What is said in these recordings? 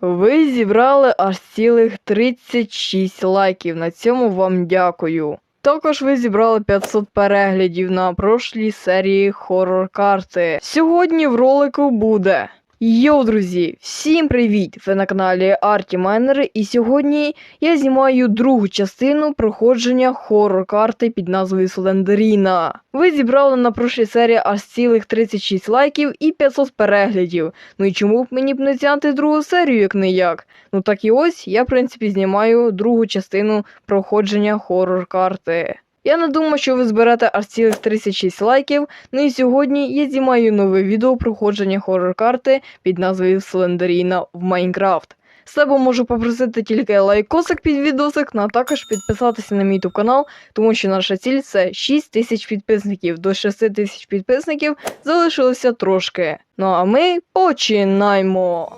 Ви зібрали аж цілих 36 лайків. На цьому вам дякую. Також ви зібрали 500 переглядів на прошлій серії хоррор карти. Сьогодні в ролику буде. Йоу, друзі, всім привіт! Ви на каналі Арті Майнери, і сьогодні я знімаю другу частину проходження хоррор карти під назвою Слендеріна. Ви зібрали на прошлій серії аж цілих 36 лайків і 500 переглядів. Ну і чому б мені б не зняти другу серію, як не як? Ну так і ось я, в принципі, знімаю другу частину проходження хоррор карти. Я не думаю, що ви зберете аж цілих 36 лайків. Ну і сьогодні я знімаю нове відео проходження хоррор карти під назвою Слендеріна в Майнкрафт. З себе можу попросити тільки лайкосик під відосик, ну а також підписатися на мій канал, тому що наша ціль це 6 тисяч підписників. До 6 тисяч підписників залишилося трошки. Ну а ми починаємо.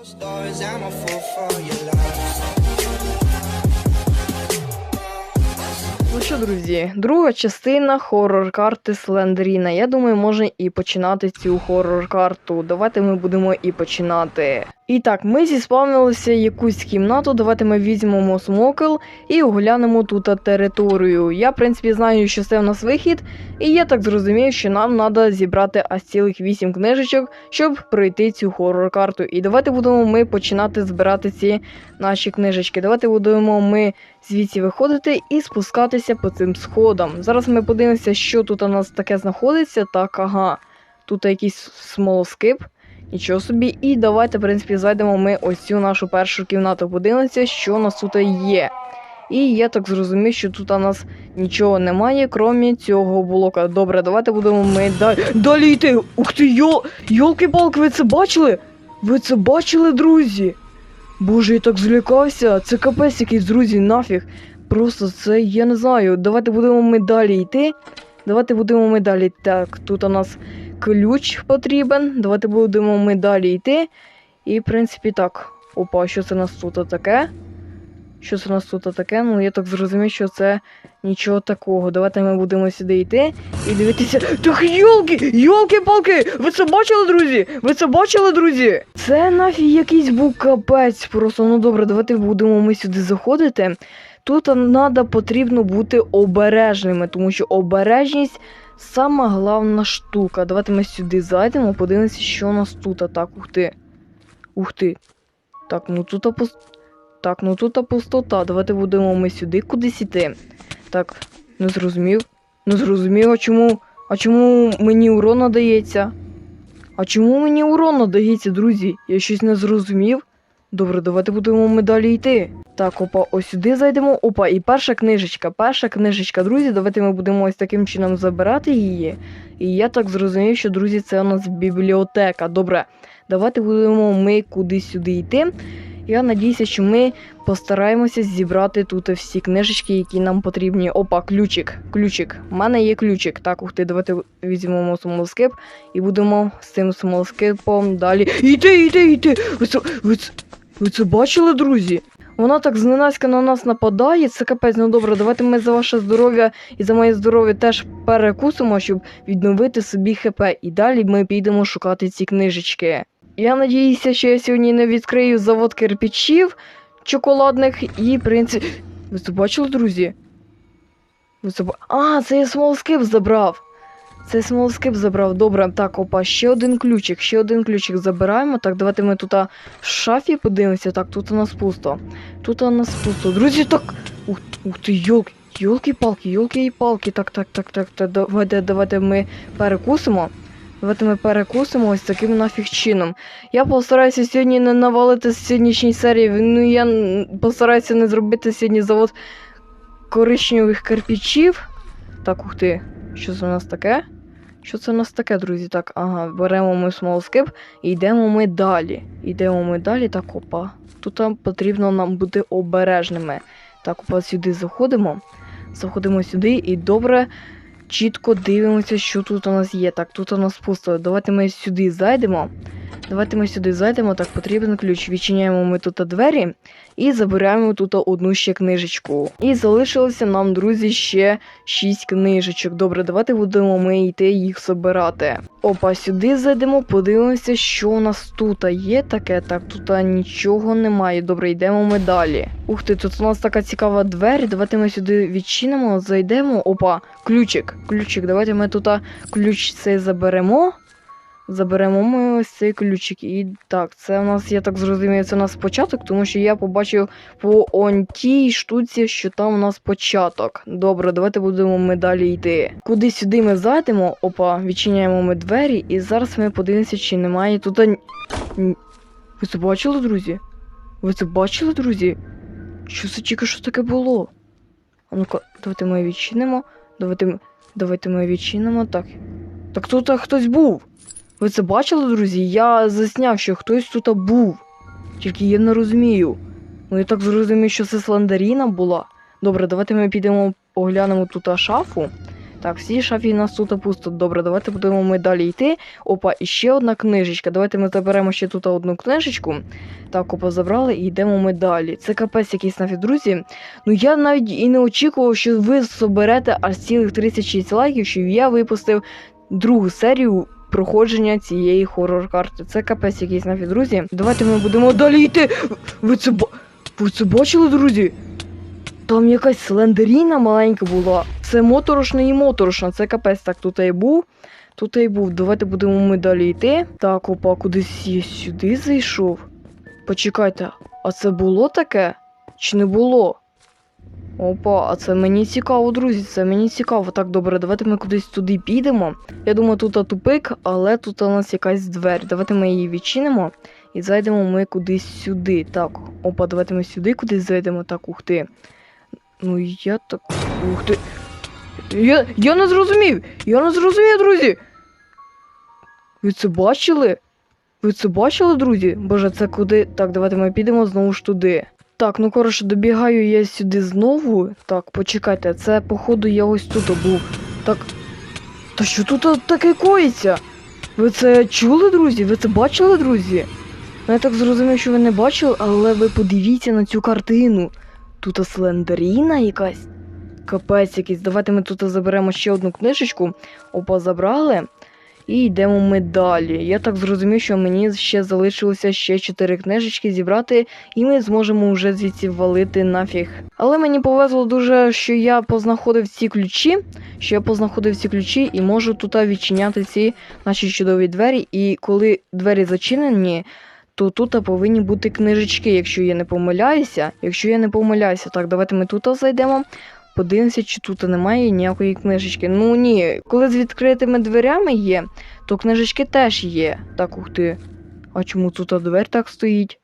Що, друзі, друга частина хоррор-карти Слендеріна. Я думаю, можна і починати цю хоррор-карту. Давайте ми будемо і починати. І так, ми зіспавнилися якусь кімнату. Давайте ми візьмемо смокел і оглянемо тут територію. Я, в принципі, знаю, що це в нас вихід, і я так зрозумів, що нам треба зібрати аж цілих 8 книжечок, щоб пройти цю хоррор-карту. І давайте будемо ми починати збирати ці наші книжечки. Давайте будемо ми звідси виходити і спускатися по цим сходам. Зараз ми подивимося, що тут у нас таке знаходиться. Так, ага. Тут якийсь смолоскип. Нічого собі. І давайте, в принципі, зайдемо ми ось цю нашу першу кімнату. Подивимося, що у нас тут є. І я так зрозумів, що тут у нас нічого немає, крім цього блока. Добре, давайте будемо ми далі. Далі йти! Ух ти, йол... йолки-палки, ви це бачили? Ви це бачили, друзі? Боже, я так злякався. Це капець якийсь, друзі, нафіг. Просто це я не знаю. Давайте будемо ми далі йти. Давайте будемо ми далі. Так, тут у нас ключ потрібен. Давайте будемо ми далі йти. І, в принципі, так. Опа, що це у нас тут таке? Що це у нас тут таке? Ну, я так зрозумів, що це нічого такого. Давайте ми будемо сюди йти і дивитися. Так йолки! Йолки-палки! Ви це бачили, друзі? Ви це бачили, друзі? Це нафіг якийсь був капець. Просто ну добре, давайте будемо ми сюди заходити. Тут треба потрібно бути обережними, тому що обережність сама головна штука. Давайте ми сюди зайдемо, подивимося, що у нас тут. А так, ух ти. Ух ти. Так, ну тут пуст... Так, ну тут пустота. Давайте будемо ми сюди кудись іти. Так, не зрозумів. Не зрозумів, а чому. А чому мені урон надається? А чому мені урон надається, друзі? Я щось не зрозумів. Добре, давайте будемо ми далі йти. Так, опа, ось сюди зайдемо. Опа, і перша книжечка. Перша книжечка, друзі. Давайте ми будемо ось таким чином забирати її. І я так зрозумів, що, друзі, це у нас бібліотека. Добре, давайте будемо ми кудись сюди йти. Я надіюся, що ми постараємося зібрати тут всі книжечки, які нам потрібні. Опа, ключик. Ключик. У мене є ключик. Так, ух ти, давайте візьмемо смолоскип і будемо з цим смолоскипом далі. Йти, йти, йти! Ви це, бачили, друзі? Вона так зненацька на нас нападає, це капець, ну добре, давайте ми за ваше здоров'я і за моє здоров'я теж перекусимо, щоб відновити собі ХП. І далі ми підемо шукати ці книжечки. Я надіюся, що я сьогодні не відкрию завод кирпичів чоколадних і в принципі. Ви це бачили, друзі? Ви це А, це я смолоскип забрав. Це смолоскип забрав. Добре, так, опа, ще один ключик, ще один ключик забираємо. Так, давайте ми тут в шафі подивимося. Так, тут у нас пусто. Тут у нас пусто. Друзі, так. Ух, ух ти, йолки, йолки-палки, йолки-палки. Так, так, так, так, так. Давайте, давайте ми перекусимо. Давайте ми перекусимо ось таким нафіг чином. Я постараюся сьогодні не навалити з сьогоднішньої серії. Ну я постараюся не зробити сьогодні завод коричневих кирпичів. Так, ух ти, що це у нас таке? Що це у нас таке, друзі? Так, ага, беремо ми смолоскип і йдемо ми далі. Йдемо ми далі, так, опа. Тут потрібно нам бути обережними. Так, опа, сюди заходимо. Заходимо сюди і добре чітко дивимося, що тут у нас є. Так, тут у нас пусто. Давайте ми сюди зайдемо. Давайте ми сюди зайдемо, так потрібен ключ. Відчиняємо ми тут двері і забираємо тут одну ще книжечку. І залишилося нам, друзі, ще шість книжечок. Добре, давайте будемо ми йти їх збирати. Опа, сюди зайдемо, подивимося, що у нас тут є таке. Так, тут нічого немає. Добре, йдемо ми далі. Ух ти, тут у нас така цікава двері. Давайте ми сюди відчинимо, зайдемо. Опа, ключик. Ключик. Давайте ми тут ключ цей заберемо. Заберемо ми ось цей ключик. І так, це у нас, я так зрозумів, це у нас початок, тому що я побачив по он тій штуці, що там у нас початок. Добре, давайте будемо ми далі йти. Куди сюди ми зайдемо? Опа, відчиняємо ми двері, і зараз ми подивимося, чи немає тут. Ви це бачили, друзі? Ви це бачили, друзі? Що це тільки що таке було? А ну-ка, давайте ми відчинимо. Давайте, давайте ми відчинимо. Так. Так тут хтось був. Ви це бачили, друзі? Я засняв, що хтось тут був. Тільки я не розумію. Ну я так зрозумів, що це сландаріна була. Добре, давайте ми підемо оглянемо тут шафу. Так, всі шафі у нас тут пусто. Добре, давайте будемо ми далі йти. Опа, і ще одна книжечка. Давайте ми заберемо ще тут одну книжечку. Так, опа, забрали і йдемо ми далі. Це капець якийсь нафіг, друзі. Ну я навіть і не очікував, що ви соберете аж цілих 36 лайків, що я випустив другу серію проходження цієї хорор-карти. Це капець якийсь нафіг, друзі. Давайте ми будемо далі йти. Ви це. Ви це бачили, друзі? Там якась слендеріна маленька була. Це моторошна і моторошна. Це капець. Так, тут і був. Тут і був. Давайте будемо ми далі йти. Так, опа, кудись я сюди зайшов. Почекайте, а це було таке? Чи не було? Опа, а це мені цікаво, друзі. Це мені цікаво. Так, добре, давайте ми кудись туди підемо. Я думаю, тут тупик, але тут у нас якась двері. Давайте ми її відчинимо і зайдемо ми кудись сюди. Так, опа, давайте ми сюди кудись зайдемо. Так, ух ти. Ну я так. Ух ти. Я, я не зрозумів! Я не зрозумів, друзі! Ви це бачили? Ви це бачили, друзі? Боже, це куди? Так, давайте ми підемо знову ж туди. Так, ну коротше, добігаю я сюди знову. Так, почекайте, це, походу, я ось тут був. Так. Та що тут таке коїться? Ви це чули, друзі? Ви це бачили, друзі? Ну, я так зрозумів, що ви не бачили, але ви подивіться на цю картину. Тут слендеріна якась. Капець якийсь. Давайте ми тут заберемо ще одну книжечку. Опа, забрали. І йдемо ми далі. Я так зрозумів, що мені ще залишилося ще 4 книжечки зібрати, і ми зможемо вже звідси валити нафіг. Але мені повезло дуже, що я познаходив ці ключі, що я познаходив ці ключі і можу тут відчиняти ці наші чудові двері. І коли двері зачинені, то тут повинні бути книжечки, якщо я не помиляюся. Якщо я не помиляюся, так, давайте ми тут зайдемо. Подивимося, чи тут немає ніякої книжечки. Ну ні, коли з відкритими дверями є, то книжечки теж є. Так, ух ти. А чому тут двері так стоїть?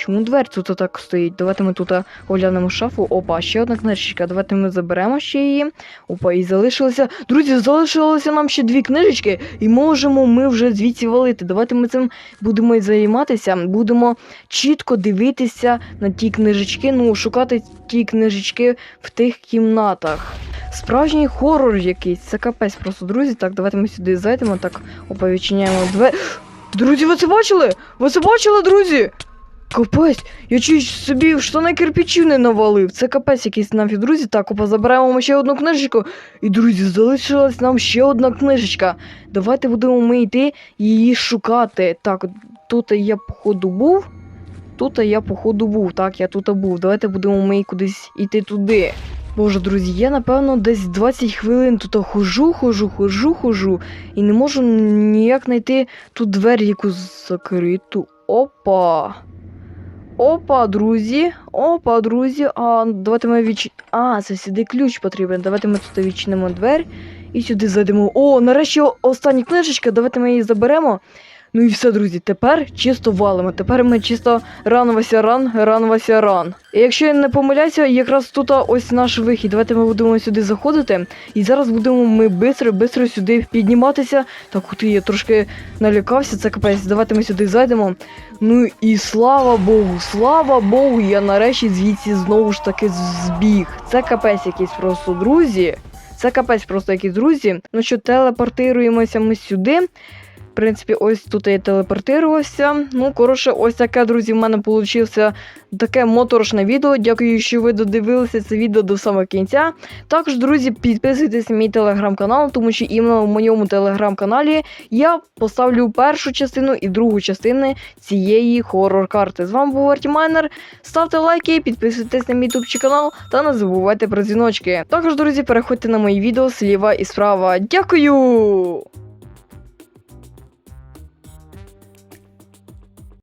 Чому двері тут так стоїть? Давайте ми тут оглянемо шафу. Опа, ще одна книжечка. Давайте ми заберемо ще її. Опа, і залишилося. Друзі, залишилося нам ще дві книжечки, і можемо ми вже звідси валити. Давайте ми цим будемо і займатися. Будемо чітко дивитися на ті книжечки, ну, шукати ті книжечки в тих кімнатах. Справжній хорор якийсь, це капець просто, друзі. Так, давайте ми сюди зайдемо, так, опа, відчиняємо двері. Друзі, ви це бачили? Ви це бачили, друзі? Капець, я чуть собі в штани кирпичів не навалив. Це капець якийсь нафіг, друзі. Так, опа, забираємо ми ще одну книжечку. І, друзі, залишилась нам ще одна книжечка. Давайте будемо ми йти її шукати. Так, тут я, походу, був. Тут я, походу, був. Так, я тут був. Давайте будемо ми кудись йти туди. Боже, друзі, я напевно десь 20 хвилин тут хожу, хожу, хожу, хожу. І не можу ніяк знайти тут двері якусь закриту. Опа. Опа, друзі. Опа, друзі. А давайте ми відч... А, це сюди ключ потрібен. Давайте ми тут відчинимо двері і сюди зайдемо. О, нарешті остання книжечка. Давайте ми її заберемо. Ну і все, друзі, тепер чисто валимо. Тепер ми чисто рановася ран, ранвеся ран. І якщо я не помиляюся, якраз тут ось наш вихід. Давайте ми будемо сюди заходити. І зараз будемо ми бистро, бистро сюди підніматися. Так, от я трошки налякався, це капець. Давайте ми сюди зайдемо. Ну і слава Богу, слава Богу, я нарешті звідси знову ж таки збіг. Це капець якийсь просто, друзі. Це капець просто якісь друзі. Ну що, телепортируємося ми сюди. В принципі, ось тут я телепортирувався. Ну, коротше, ось таке, друзі, в мене вийшло таке моторошне відео. Дякую, що ви додивилися це відео до самого кінця. Також, друзі, підписуйтесь на мій телеграм-канал, тому що іменно в моєму телеграм-каналі я поставлю першу частину і другу частини цієї хорор-карти. З вами був Артімайнер. Ставте лайки, підписуйтесь на мій тубчий канал та не забувайте про дзвіночки. Також, друзі, переходьте на мої відео зліва і справа. Дякую!